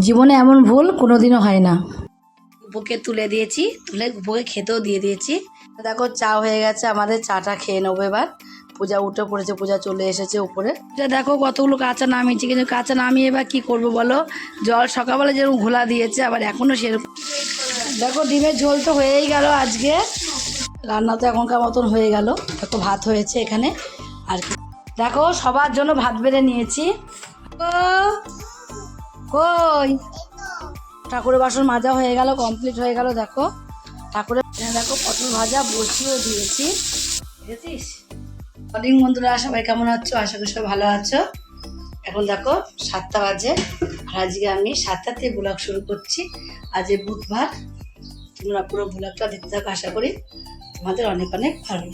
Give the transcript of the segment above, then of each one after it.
জীবনে এমন ভুল কোনোদিনও হয় না। গুপুকে তুলে দিয়েছি তুলে গুপুকে খেতেও দিয়ে দিয়েছি। দেখো চা হয়ে গেছে আমাদের চাটা খেয়ে নেব এবার। পূজা উঠে পড়েছে পূজা চলে এসেছে উপরে। এটা দেখো কতগুলো কাঁচা নামিয়েছি কিন্তু কাঁচা নামিয়ে এবার কী করব বলো? জল সকালবেলা যেরকম ঘোলা দিয়েছে আবার এখনও সেরকম দেখো ডিমের ঝোল তো হয়েই গেল আজকে। রান্না তো এখনকার মতন হয়ে গেল। দেখো ভাত হয়েছে এখানে। আর দেখো সবার জন্য ভাত বেড়ে নিয়েছি। ও, কই? ঠাকুরের বাসন মাজা হয়ে গেল কমপ্লিট হয়ে গেল, দেখো। ঠাকুরের দেখো পটল ভাজা বসিয়েও দিয়েছি। দেখেছিস? মর্নিং বন্ধুরা সবাই কেমন আছো? আশা করি সবাই ভালো আছো। এখন দেখো সাতটা বাজে, আর আজকে আমি সাতটা থেকে ব্লগ শুরু করছি। আজ বুধবার। তোমরা পুরো ব্লগটা দেখতে থাকো, আশা করি তোমাদের অনেক অনেক ভালো।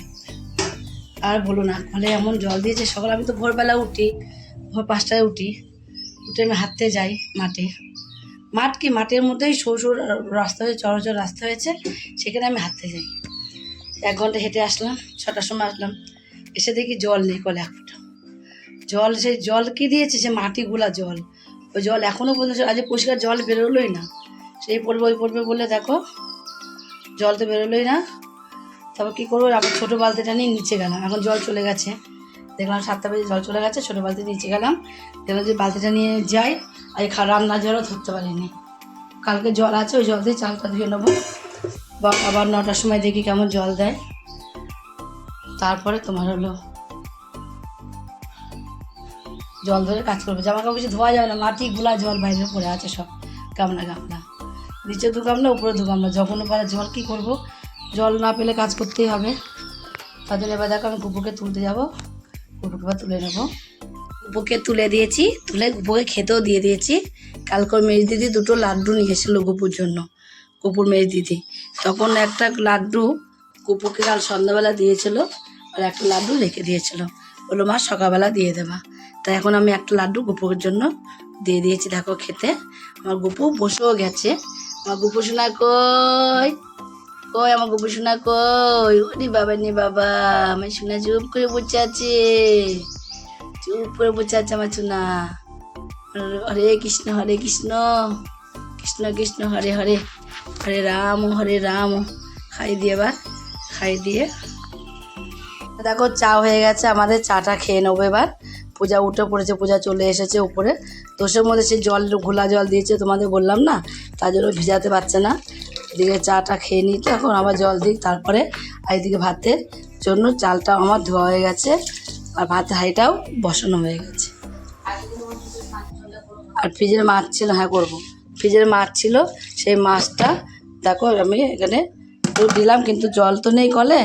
আর বলো না ফলে এমন জল দিয়েছে, সকাল আমি তো ভোরবেলা উঠি, ভোর পাঁচটায় উঠি। উঠে আমি হাঁটতে যাই মাঠে। মাঠ কি? মাঠের মধ্যেই সরু সরু রাস্তা হয়েছে চড়চড় রাস্তা হয়েছে, সেখানে আমি হাঁটতে যাই। এক ঘণ্টা হেঁটে আসলাম, ছটার সময় আসলাম, এসে দেখি জল নেই কলে এক ফোঁটা। জল, সেই জল কি দিয়েছে? সে মাটি গুলা জল। ওই জল এখনও পর্যন্ত আজ পরিষ্কার জল বেরোলোই না। সেই পড়বে, ওই পড়বে বলে দেখো, জল তো বেরোলোই না। তারপর কী করব? আবার ছোটো বালতিটা নিয়ে নিচে গেলাম, এখন জল চলে গেছে। দেখলাম সাতটা বেজে জল চলে গেছে, ছোটো বালতি নিচে গেলাম। দেখলাম যে বালতিটা নিয়ে যাই, আর রান্নার জলও ধরতে পারিনি। কালকে জল আছে, ওই জল দিয়ে চালটা ধুয়ে নেব। বা আবার নটার সময় দেখি কেমন জল দেয়। তারপরে তোমার হলো জল ধরে কাজ করবে। জামা কাপড় কিছু ধোয়া যাবে না, মাটি গুলা জল বাইরে পড়ে আছে সব, গামলা গামলা। নিচে দু গামলা, উপরে দু গামলা। যখন পারে জল কী করব? জল না পেলে কাজ করতেই হবে। তাদের এবার দেখো আমি কুপুকে তুলতে যাব। এবার তুলে নেব। কুপুকে তুলে দিয়েছি, তুলে কুপুকে খেতেও দিয়ে দিয়েছি। কালকে মেজ দিদি দুটো লাড্ডু নিয়ে এসেছিল গুপুর জন্য কুপুর মেজ দিদি। তখন একটা লাড্ডু কুপুকে কাল সন্ধ্যাবেলা দিয়েছিল, আর একটা লাড্ডু রেখে দিয়েছিল। বলল, মা, সকালবেলা দিয়ে দেবা তাই এখন আমি একটা লাড্ডু গুপুর জন্য দিয়ে দিয়েছি, দেখো খেতে। আমার গুপু বসেও গেছে। আমার গুপু শোনা কই? কই আমার গুপু শোনা কই? ওরে বাবা নে বাবা, আমার শোনা চুপ করে বসে আছে। চুপ করে বসে আছে আমার শোনা হরে কৃষ্ণ হরে কৃষ্ণ। কৃষ্ণ কৃষ্ণ, হরে হরে। হরে রাম হরে রাম। খাই দিয়ে এবার, খাই দিয়ে। দেখো, চা হয়ে গেছে, আমাদের চাটা খেয়ে নেব এবার। পূজা উঠে পড়েছে, পূজা চলে এসেছে উপরে। তোষের মধ্যে সে জল, ঘোলা জল দিয়েছে, তোমাদের বললাম না? তার জন্য ভিজাতে পারছে না। এদিকে চাটা খেয়ে নিই এখন আবার জল দিই, তারপরে আর এদিকে ভাতের জন্য চালটাও আমার ধোয়া হয়ে গেছে আর ভাতের হাঁড়িটাও বসানো হয়ে গেছে। আর ফ্রিজের মাছ ছিল হ্যাঁ করব। ফ্রিজের মাছ ছিল, সেই মাছটা দেখো আমি এখানে দিলাম, কিন্তু জল তো নেই কলে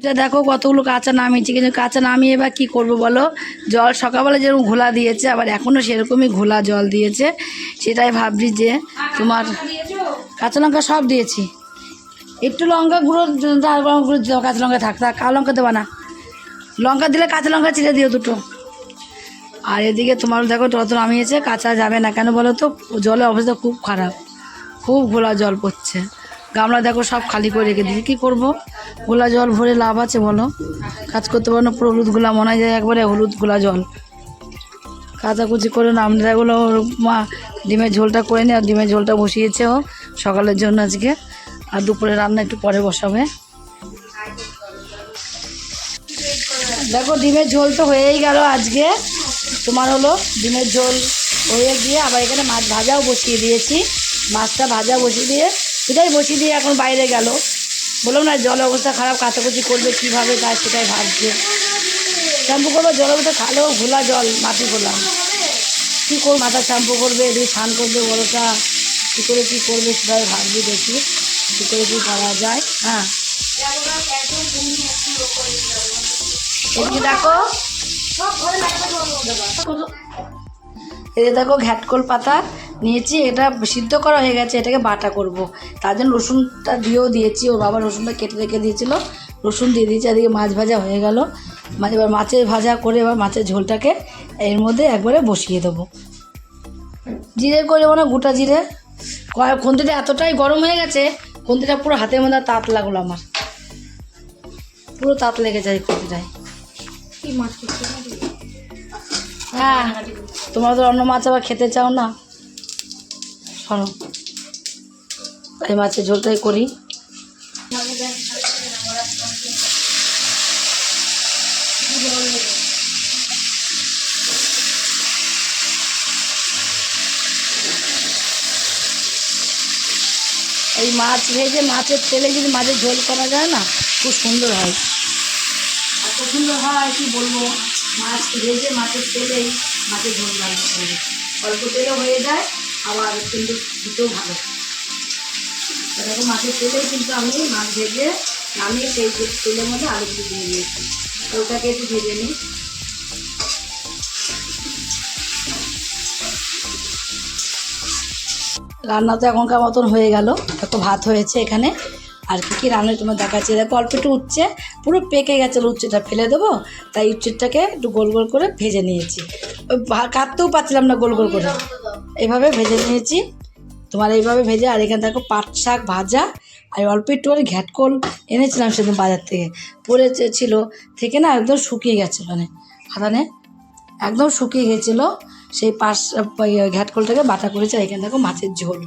এটা দেখো কতগুলো কাঁচা নামিয়েছি কিন্তু কাঁচা নামিয়ে এবার কী করব বলো? জল সকালবেলা যেরকম ঘোলা দিয়েছে আবার এখনও সেরকমই ঘোলা জল দিয়েছে। সেটাই ভাবছি যে তোমার কাঁচা লঙ্কা সব দিয়েছি। একটু লঙ্কা গুঁড়ো গুঁড়ো কাঁচা লঙ্কা থাক থাক কালো লঙ্কা দেবা না। লঙ্কা দিলে কাঁচা লঙ্কা চিড়ে দিও দুটো। আর এদিকে তোমার দেখো তত নামিয়েছে কাঁচা যাবে না কেন বলো তো? জলের অবস্থা খুব খারাপ খুব ঘোলা জল পড়ছে। গামলা দেখো, সব খালি করে রেখে দিয়েছি। কী করব? গোলা জল ভরে লাভ আছে, বলো। কাজ করতে পারো না, পুরো হলুদ গোলা মনে যায় একবারে হলুদ গোলা জল। কাচাকুচি করে না আমরা এগুলো মা ডিমের ঝোলটা করে নি, আর ডিমের ঝোলটা বসিয়েছে ও সকালের জন্য আজকে। আর দুপুরে রান্না একটু পরে বসাবে। দেখো, ডিমের ঝোল তো হয়েই গেল আজকে। তোমার হলো ডিমের ঝোল হয়ে গিয়ে আবার এখানে মাছ ভাজাও বসিয়ে দিয়েছি। মাছটা ভাজা বসিয়ে দিয়ে এটাই বসিয়ে দিয়ে এখন বাইরে গেল। বললাম না জল অবস্থা খারাপ, কাচাকুচি করবে, কীভাবে তা সেটাই ভাবছে। শ্যাম্পু করব জল অবস্থা খালো ঘোলা জল, মাটি ঘোলা কী করব মাথা শ্যাম্পু করবে, এদিকে স্নান করবে, বড়টা। কী করে কী করবে সেটাই ভাবছি, দেখি কী করে কী করা যায়। হ্যাঁ। দেখো। এই যে দেখো ঘ্যাটকোল পাতা নিয়েছি এটা সিদ্ধ করা হয়ে গেছে এটাকে বাটা করব। তার জন্য রসুনটা দিয়েও দিয়েছি ওর বাবা রসুনটা কেটে রেখে দিয়েছিল। রসুন দিয়ে দিয়েছি এদিকে মাছ ভাজা হয়ে গেল। মাছ এবার মাছের ভাজা করে এবার মাছের ঝোলটাকে এর মধ্যে একবারে বসিয়ে দেবো। জিরে করে মানে গোটা জিরে। খুন্তিটা এতটাই গরম হয়ে গেছে খুন্তিটা পুরো হাতের মধ্যে তাত লাগল আমার। পুরো তাত লেগে যায় খুন্তিটায়। হ্যাঁ। তোমরা তো অন্য মাছ আবার খেতে চাও না? শোনো এই মাছের ঝোলটাই করি। এই মাছ ভেজে মাছের তেলে যদি মাছের ঝোল করা যায় না, খুব সুন্দর হয়। এত সুন্দর হয়, কি বলব? মাছ ভেজে মাছের তেলেই মাছের ঝোল রান্না করবে অল্প তেলে হয়ে যায়, আবার কিন্তু খেতেও ভালো। দেখো মাছের তেলেই কিন্তু আমি মাছ ভেজে নামিয়ে সেই তেলের মধ্যে আলু দিয়ে দিয়েছি ওটাকে একটু ভেজে নিই। রান্না তো এখনকার মতন হয়ে গেল। দেখো ভাত হয়েছে এখানে। আর কি কী রান্না তোমার দেখাচ্ছি। দেখো, অল্প একটু উচ্ছে, পুরো পেকে গেছে উচ্ছেটা ফেলে দেবো। তাই উচ্ছেটাকে একটু গোল গোল করে ভেজে নিয়েছি। কাটতেও পারছিলাম না গোল গোল করে। এইভাবে ভেজে নিয়েছি। তোমার এইভাবে ভেজে, আর এখানে দেখো পাট শাক ভাজা, আর অল্প একটু করে ঘ্যাটকোল এনেছিলাম সেদিন বাজার থেকে। যে- ছিল, থেকে না একদম শুকিয়ে গেছে মানে হাতানে একদম শুকিয়ে গেছিল, সেই পাশ ঘ্যাটকলটাকে বাটা করেছে, আর এখানে দেখো মাছের ঝোল।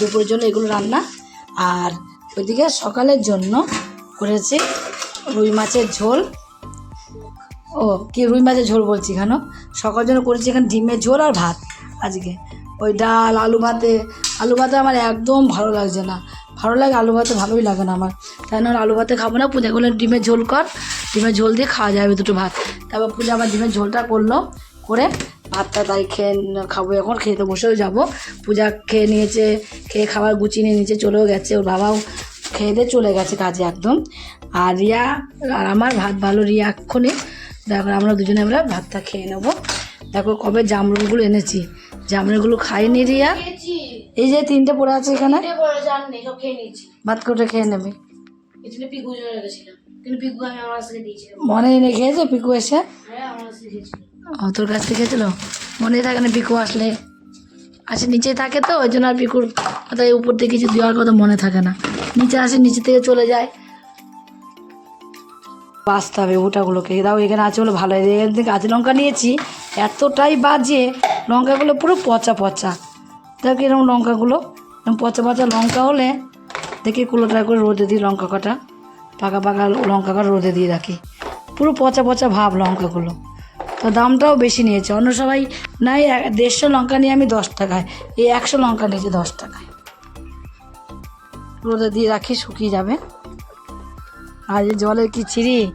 দুপুরের জন্য এগুলো রান্না। আর ওইদিকে সকালের জন্য করেছি রুই মাছের ঝোল। ও, কি রুই মাছের ঝোল বলছি এখানে সকালের জন্য করেছি এখানে ডিমের ঝোল আর ভাত আজকে। ওই ডাল, আলু ভাতে আলু ভাতে আমার একদম ভালো লাগছে না। ভালো লাগে আলু ভাতে ভালোই লাগে না আমার। তাই না আলু ভাতে খাব না, পূজা করলে ডিমের ঝোল কর। ডিমের ঝোল দিয়ে খাওয়া যাবে দুটো ভাত। তারপর পূজা আমার ডিমের ঝোলটা করল, করে ভাতটা তাই খেয়ে খাব এখন খেতে বসেও যাব। পূজা খেয়ে নিয়েছে খেয়ে খাবার গুছিয়ে নিয়ে নিচে চলেও গেছে। ওর বাবাও খেয়ে দিয়ে চলে গেছে কাজে একদম। আর রিয়া আর আমার ভাত ভালো রিয়া এক্ষুনি। দেখো আমরা দুজনে আমরা ভাতটা খেয়ে নেব। দেখো কবে জামরুলগুলো এনেছি। জামরুলগুলো খাইনি রিয়া। এই যে তিনটে পড়ে আছে এখানে। ভাত করে খেয়ে নেবে? মনে নেই খেয়েছে পিকু এসে? ও, তোর কাছ থেকে খেয়েছিল মনে থাকে না পিকু আসলে। আসে নিচে থাকে তো, ওই জন্য আর পিকুর এই উপর থেকে কিছু দেওয়ার কথা মনে থাকে না। নিচে আসে, নিচে থেকে চলে যায়। বাঁচতে হবে ওটাগুলোকে। দাও, এখানে আছে বলে ভালো। এখান থেকে কাঁচা লঙ্কা নিয়েছি। এতটাই বাজে, লঙ্কাগুলো পুরো পচা পচা। দেখো এরকম লঙ্কাগুলো। এরকম পচা পচা লঙ্কা হলে দেখি কুলোটা করে রোদে দিই লঙ্কা কটা। পাকা পাকা লঙ্কা কটা রোদে দিয়ে রাখি। পুরো পচা পচা ভাব লঙ্কাগুলো। তো দামটাও বেশি নিয়েছে। অন্য সবাই নাই, এক- দেড়শো লঙ্কা নিয়ে আমি দশ টাকায়। এই একশো লঙ্কা নিয়েছে দশ টাকায়। রোদে দিয়ে রাখি, শুকিয়ে যাবে। আর এই জলের কি ছিঁড়ি?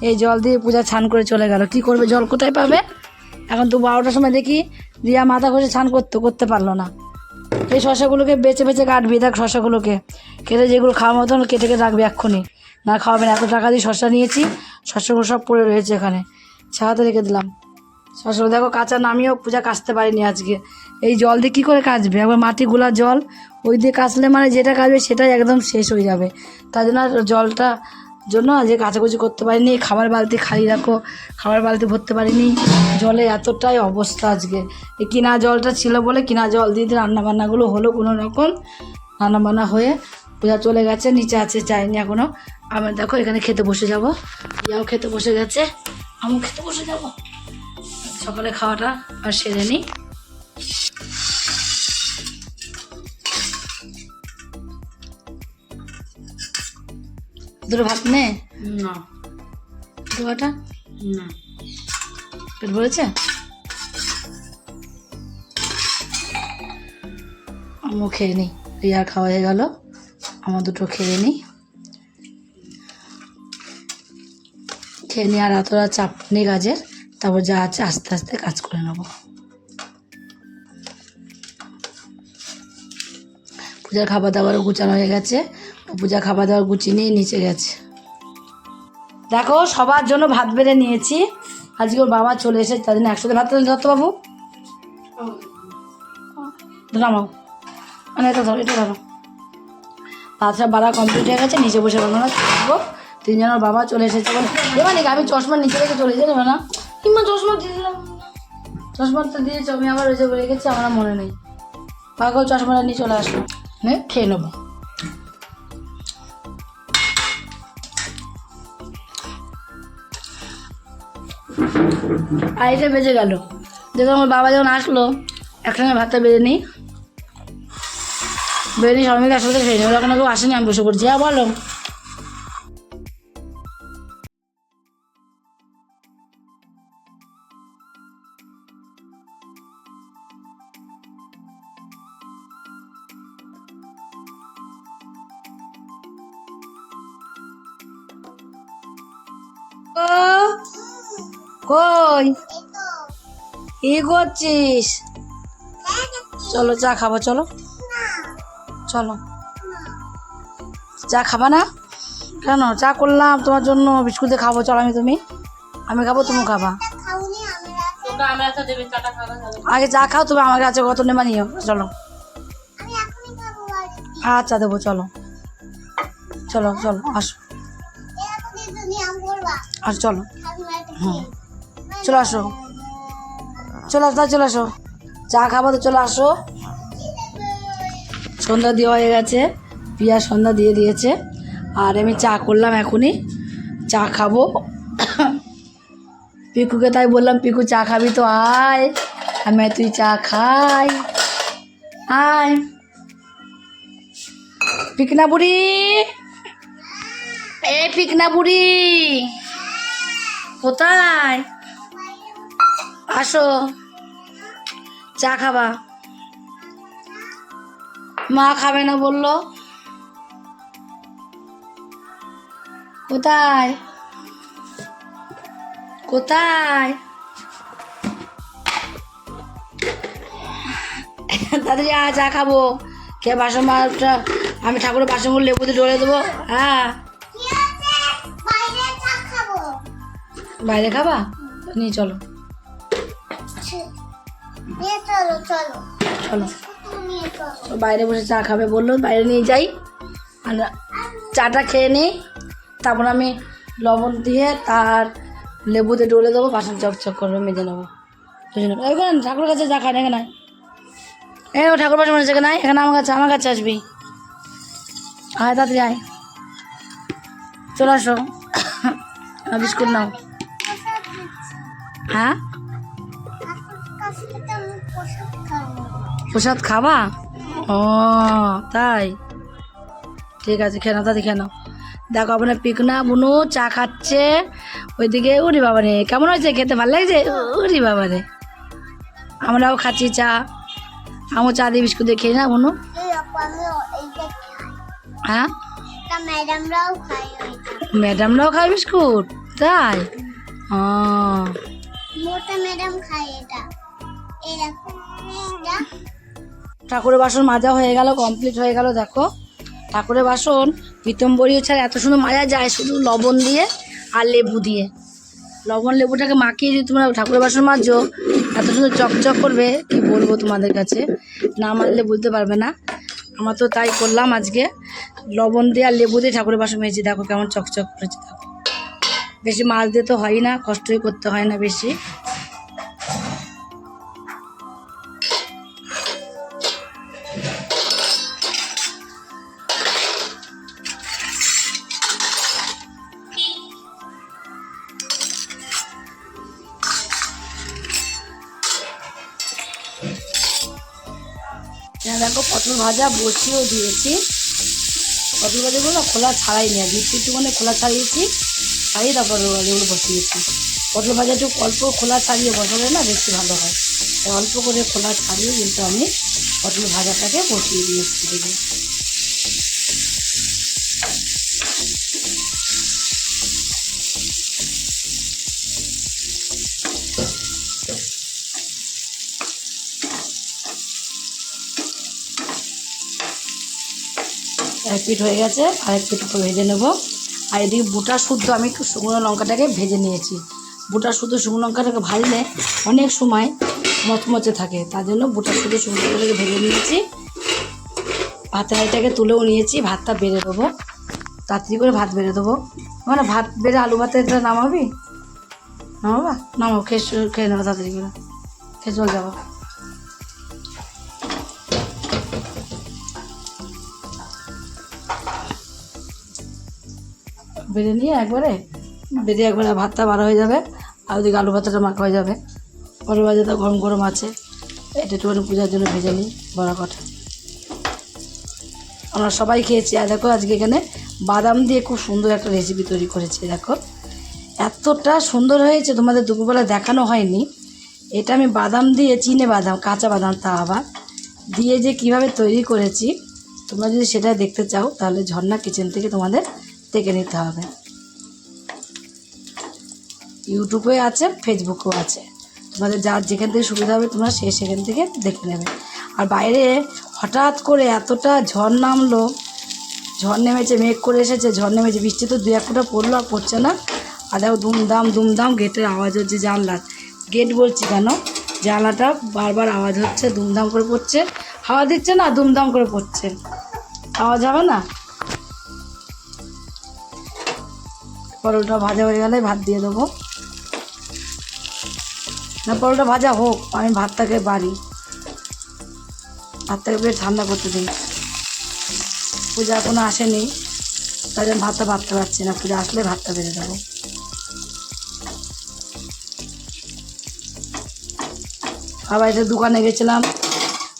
এই জল দিয়ে পূজা ছান করে চলে গেল। কি করবে? জল কোথায় পাবে? এখন তো বারোটার সময় দেখি রিয়া মাথা ঘষে ছান করতে করতে পারল না। এই শশাগুলোকে বেছে বেছে কাটবি, দেখ শশাগুলোকে। কেটে যেগুলো খাওয়ার মতন কেটে কেটে রাখবি এক্ষুনি। না খাওয়াবে না, এত টাকা দিয়ে শশা নিয়েছি, শশাগুলো সব পড়ে রয়েছে এখানে। ছাড়াতে রেখে দিলাম। শশাগুলো দেখো কাঁচা নামিয়েও পূজা কাচতে পারিনি আজকে। এই জল দিয়ে কী করে কাচবে? একবার মাটি গোলা জল, ওই দিয়ে কাচলে মানে যেটা কাচবে সেটাই একদম শেষ হয়ে যাবে। তার জন্য আর জলটা জন্য যে কাচাকুচি করতে পারিনি। খাবার বালতি খালি রাখো, খাবার বালতি ভরতে পারিনি। জলে এতটাই অবস্থা আজকে। এই কিনা জলটা ছিল বলে কিনা জল দিয়ে দিয়ে রান্নাবান্নাগুলো হলো কোনো রকম। রান্নাবান্না হয়ে পূজা চলে গেছে, নিচে আছে চাইনি এখনও আমি দেখো এখানে খেতে বসে যাব। ইয়াও খেতে বসে গেছে। আমিও খেতে বসে যাব। সকালে খাওয়াটা আর সেরে নিই দুটো ভাত নে? না। দুটা না। পেট ভরেছে? আমিও খেয়ে নিই রিয়ার খাওয়া হয়ে গেল। আমার দুটো খেয়ে নিই খেয়ে নিয়ে আর এতটা চাপ নেই কাজের, তারপর যা আছে আস্তে আস্তে কাজ করে নেব। পূজার খাবার দাবারও গুছানো হয়ে গেছে পূজা খাবার দাবার গুছিয়ে নিয়ে নিচে গেছে। দেখো, সবার জন্য ভাত বেড়ে নিয়েছি। আজকে ওর বাবা চলে এসেছে, তার জন্য একসাথে ভাত ধরতো বাবু? নামাও। মানে এটা ধরো এটা ধরো। ভাতটা বাড়া কমপ্লিট হয়ে গেছে, নিচে বসে রান্না থাকব তিনজন বাবা চলে এসেছে বলে দেবা নাকি আমি চশমা নিচে রেখে চলে যেতে না? কিংবা চশমা দিয়ে দিলাম। চশমা তো দিয়েছ, আমি আবার ওই যে রেখেছি আমার মনে নেই। পাগল চশমাটা নিয়ে চলে আসলো। নে, খেয়ে নেব। আড়াইটা বেজে গেল। দেখো, আমার বাবা যখন আসলো, একসঙ্গে ভাতটা বেড়ে নিই। বেড়ে নিই, সবাই মিলে একসাথে খেয়ে নিই। ওরা কেউ আসেনি, আমি বসে পড়ছি। হ্যাঁ বলো। কি করছিস চলো, চা খাব, চলো। চলো। চা খাবা না? কেন? চা করলাম, তোমার জন্য বিস্কুট দিয়ে খাব। চলো আমি তুমি। আমি খাব, তুমি খাবা। আগে চা খাও, তুমি আমার কাছে কত নেবা নিও চলো। আচ্ছা দেবো, চলো। চলো চলো, আসো। আর চলো। হুম চলে, আসো। চলে আসো চলে আসো। চা খাব তো চলে আসো। সন্ধ্যা দেওয়া হয়ে গেছে। পিয়া সন্ধ্যা দিয়ে দিয়েছে। আর আমি চা করলাম এখনই। চা খাব। পিকুকে তাই বললাম, পিকু, চা খাবি তো, আয়। আমি তুই চা খাই। আয়। পিকনা বুড়ি। এ পিকনা বুড়ি। কোথায়? আসো। চা খাবা। মা খাবে না বলল। কোথায়? কোথায়? তাড়াতাড়ি আ চা খাব। খেয়ে বাসন মাছটা আমি ঠাকুরের বাসনগুলো লেবু দিয়ে ডলে দেবো। হ্যাঁ। বাইরে খাবা? নিয়ে চলো। চলো চলো। চলো। বাইরে বসে চা খাবে বলল বাইরে নিয়ে যাই। আর চাটা খেয়ে নিই। তারপর আমি লবণ দিয়ে তার লেবুতে ডলে দেবো বাসন চকচক করে মেজে নেব। এখানে ঠাকুরের কাছে যা খান এখানে? এ ঠাকুর বাসন মনে এখানে এখানে আমার কাছে আমার কাছে আসবি। আয় তাড়াতাড়ি আয়। চলে আসো। বিস্কুট নাও। হ্যাঁ? প্রসাদ খাবা? ও। তাই। ঠিক আছে খেয়ে নাও তাদের খেয়ে নাও। দেখো আপনার পিকনা বুনু চা খাচ্ছে। ওইদিকে উরি বাবা রে কেমন হয়েছে খেতে? ভালো লাগছে? উরি বাবা রে। আমরাও খাচ্ছি চা। আমও চা দিয়ে বিস্কুট দিয়ে খেয়ে না বুনু। হ্যাঁ? ম্যাডামরাও খাই খায় বিস্কুট? তাই? ও। মোটা ম্যাডাম খাই এটা। এই দেখো এটা ঠাকুরের বাসন মাজা হয়ে গেল কমপ্লিট হয়ে গেল, দেখো। ঠাকুরের বাসন পিতম্বরী ছাড়া এত সুন্দর মাজা যায় শুধু লবণ দিয়ে আর লেবু দিয়ে। লবণ লেবুটাকে মাখিয়ে যদি তোমরা ঠাকুরের বাসন মাজো, এত সুন্দর চকচক করবে, কি বলব তোমাদের কাছে? না মারলে বুঝতে পারবে না। আমার তো তাই করলাম আজকে। লবণ দিয়ে আর লেবু দিয়ে ঠাকুরের বাসন মেয়েছি দেখো কেমন চকচক করেছে, দেখো। বেশি মাছ দিয়ে তো হয় না, কষ্টই করতে হয় না বেশি। ভাজা বসিয়েও দিয়েছি। পটল বাজাগুলো খোলা ছাড়াই নিয়ে একটু একটুখানি খোলা ছাড়িয়েছি, ছাড়িয়ে তারপর বাজাগুলো বসিয়েছি। পটল ভাজা একটু অল্প খোলা ছাড়িয়ে বসালে না বেশি ভালো হয়। অল্প করে খোলা ছাড়িয়ে কিন্তু আমি পটল ভাজাটাকে বসিয়ে দিয়েছি এক পিঠ হয়ে গেছে আর এক একটু ভেজে নেব। আর এদিকে বুটা শুদ্ধ, আমি একটু শুকনো লঙ্কাটাকে ভেজে নিয়েছি। বুটা শুদ্ধ শুকনো লঙ্কাটাকে ভাজলে অনেক সময় মচমচে থাকে, তার জন্য বুটা শুদ্ধ শুকনো লঙ্কাটাকে ভেজে নিয়েছি। ভাতের হাঁড়িটাকে তুলেও নিয়েছি, ভাতটা বেড়ে দেবো। তাড়াতাড়ি করে ভাত বেড়ে দেবো। মানে ভাত বেড়ে আলু ভাতের নামাবি? নামাবা? নামাও, খেয়ে খেয়ে নেব তাড়াতাড়ি করে। খেয়ে চল যাব। বেড়ে নিয়ে একবারে বেড়ে একবারে ভাতটা বার হয়ে যাবে, আর ওদিকে আলু ভাতটা মাখা হয়ে যাবে। বাজে তো গরম গরম আছে, এটা একটুখানি পূজার জন্য ভেজে নিই, বড়া কটা। আমরা সবাই খেয়েছি, আর দেখো আজকে এখানে বাদাম দিয়ে খুব সুন্দর একটা রেসিপি তৈরি করেছি, দেখো। এতটা সুন্দর হয়েছে, তোমাদের দুপুরবেলা দেখানো হয়নি। এটা আমি বাদাম দিয়ে, চিনে বাদাম, কাঁচা বাদাম তা আবার, দিয়ে যে কীভাবে তৈরি করেছি, তোমরা যদি সেটা দেখতে চাও, তাহলে ঝর্ণা কিচেন থেকে তোমাদের দেখে নিতে হবে। ইউটিউবে আছে ফেসবুকেও আছে। তোমাদের যার যেখান থেকে সুবিধা হবে, তোমরা সে সেখান থেকে দেখে নেবে। আর বাইরে হঠাৎ করে এতটা ঝড় নামলো, ঝড় নেমেছে, মেঘ করে এসেছে, ঝড় নেমেছে, বৃষ্টি তো দু এক ফোঁটা পড়ল আর পড়ছে না। আর দেখো দুমদাম দুমদাম গেটের আওয়াজ হচ্ছে জানলার গেট বলছি কেন? জানলাটা বারবার আওয়াজ হচ্ছে দুমদাম করে পড়ছে। হাওয়া দিচ্ছে না দুমদাম করে পড়ছে। আওয়াজ হবে না? পরোটা ভাজা হয়ে গেলে ভাত দিয়ে দেবো। না, পরোটা ভাজা হোক, আমি ভাতটাকে বাড়ি। ভাতটাকে বেশ ঠান্ডা করতে দিই। পূজা এখনও আসেনি, তাই জন্য ভাতটা ভাবতে পারছি না, পূজা আসলে ভাতটা বেড়ে দেবো। আবার একটু দোকানে গেছিলাম,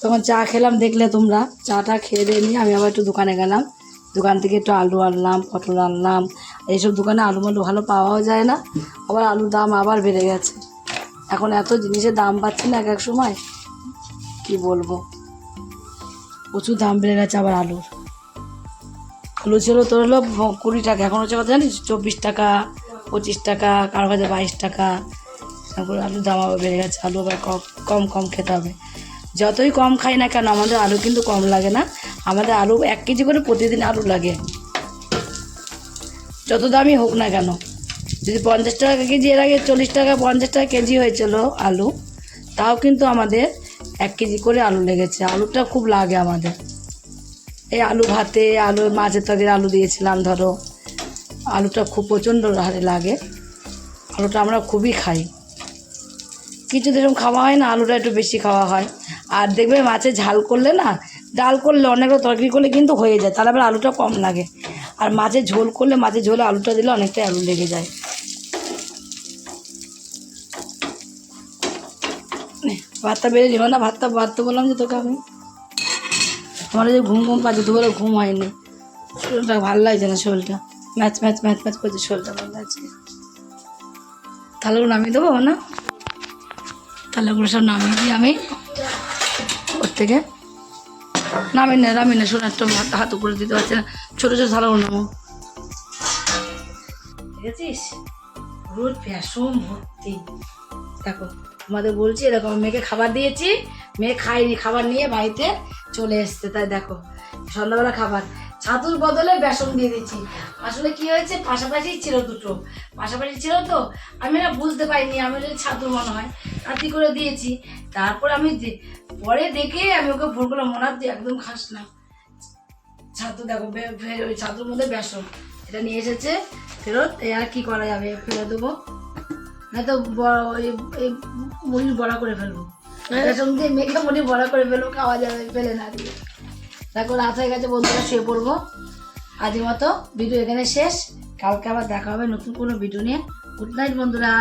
তখন চা খেলাম, দেখলে তোমরা। চাটা খেয়ে দিয়ে নিয়ে আমি আবার একটু দোকানে গেলাম। দোকান থেকে একটু আলু আনলাম, পটল আনলাম। এইসব দোকানে আলু মালু ভালো পাওয়াও যায় না, আবার আলুর দাম আবার বেড়ে গেছে। এখন এত জিনিসের দাম পাচ্ছি না এক এক সময়, কি বলব? প্রচুর দাম বেড়ে গেছে আবার আলুর। আলু ছিল তোর হলো কুড়ি টাকা, এখন হচ্ছে কথা জানিস? চব্বিশ টাকা, পঁচিশ টাকা, কারও কাছে বাইশ টাকা। তারপর আলুর দাম আবার বেড়ে গেছে, আলু আবার কম কম কম খেতে হবে। যতই কম খাই না কেন, আমাদের আলু কিন্তু কম লাগে না। আমাদের আলু এক কেজি করে প্রতিদিন আলু লাগে। যত দামই হোক না কেন। যদি পঞ্চাশ টাকা কেজি, এর আগে চল্লিশ টাকা, পঞ্চাশ টাকা কেজি হয়েছিল আলু, তাও কিন্তু আমাদের এক কেজি করে আলু লেগেছে। আলুটা খুব লাগে আমাদের। এই আলু ভাতে, আলু, মাছের তরকারি আলু দিয়েছিলাম, ধরো। আলুটা খুব প্রচণ্ড হারে লাগে। আলুটা আমরা খুবই খাই। কিছু যেরকম খাওয়া হয় না, আলুটা একটু বেশি খাওয়া হয়। আর দেখবে মাছে ঝাল করলে না, ডাল করলে অনেক তরকারি করলে কিন্তু হয়ে যায়, তাহলে আবার আলুটা কম লাগে। আর মাছের ঝোল করলে মাছের ঝোলে আলুটা দিলে অনেকটাই আলু লেগে যায়। ভাতটা বেড়ে দিল না, ভাতটা ভাতটা বললাম যে তোকে আমি। আমার যে ঘুম ঘুম পাচ্ছে দুপুরে ঘুম হয়নি। শরীরটা ভালো লাগছে না, শরীরটা। ম্যাচ ম্যাচ ম্যাচ ম্যাচ করছে, শরীরটা ভালো লাগছে। থালাগুলো নামিয়ে দেবো, না? থালাগুলো সব নামিয়ে দিই আমি। থেকে? নামি না নামি না, শোনা, একটু হাত উপরে দিতে পারছে না। ছোটো ছোটো থালাগুলো নামো। দেখেছিস? রোজ ভ্যাসম ভর্তি। দেখো, তোমাদের বলছি, এরকম মেয়েকে খাবার দিয়েছি, মেয়ে খাইনি খাবার নিয়ে বাড়িতে চলে এসছে। তাই দেখো, সন্ধ্যাবেলা খাবার। ছাতুর বদলে বেসন দিয়ে দিচ্ছি। আসলে কি হয়েছে? পাশাপাশি ছিল দুটো। পাশাপাশি ছিল তো? আমি না বুঝতে পারিনি আমি যদি ছাতুর মনে হয় রাতি করে দিয়েছি। তারপর আমি পরে দেখে আমি ওকে ফোন করলাম মনে হচ্ছে একদম খাস না। ছাতু দেখো ওই ছাতুর মধ্যে বেসন। এটা নিয়ে এসেছে ফেরত আর কি করা যাবে? ফেলে দেবো। না তো বড় এই এই মুড়ির বড়া করে ফেলব। বেসন দিয়ে মেখে মুড়ি বড়া করে ফেলব খাওয়া যাবে ফেলে না দিয়ে। দেখো রাত হয়ে গেছে বন্ধুরা শুয়ে পড়ব। আজকের মতো ভিডিও এখানে শেষ। কালকে আবার দেখা হবে নতুন কোনো ভিডিও নিয়ে। গুড নাইট বন্ধুরা।